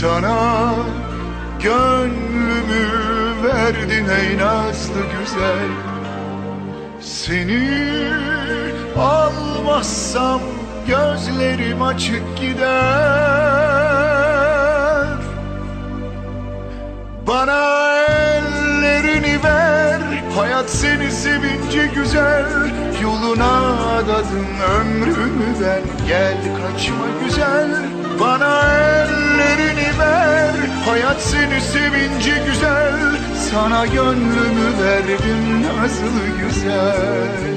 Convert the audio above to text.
Sana gönlümü verdin ey nazlı güzel. Seni almazsam gözlerim açık gider. Bana ellerini ver Hayat seni sevince güzel. Yoluna adadım ömrümü ben Gel kaçma güzel. Bana ellerini ver. Hayat seni sevince güzel. Sana gönlümü verdim nazlı güzel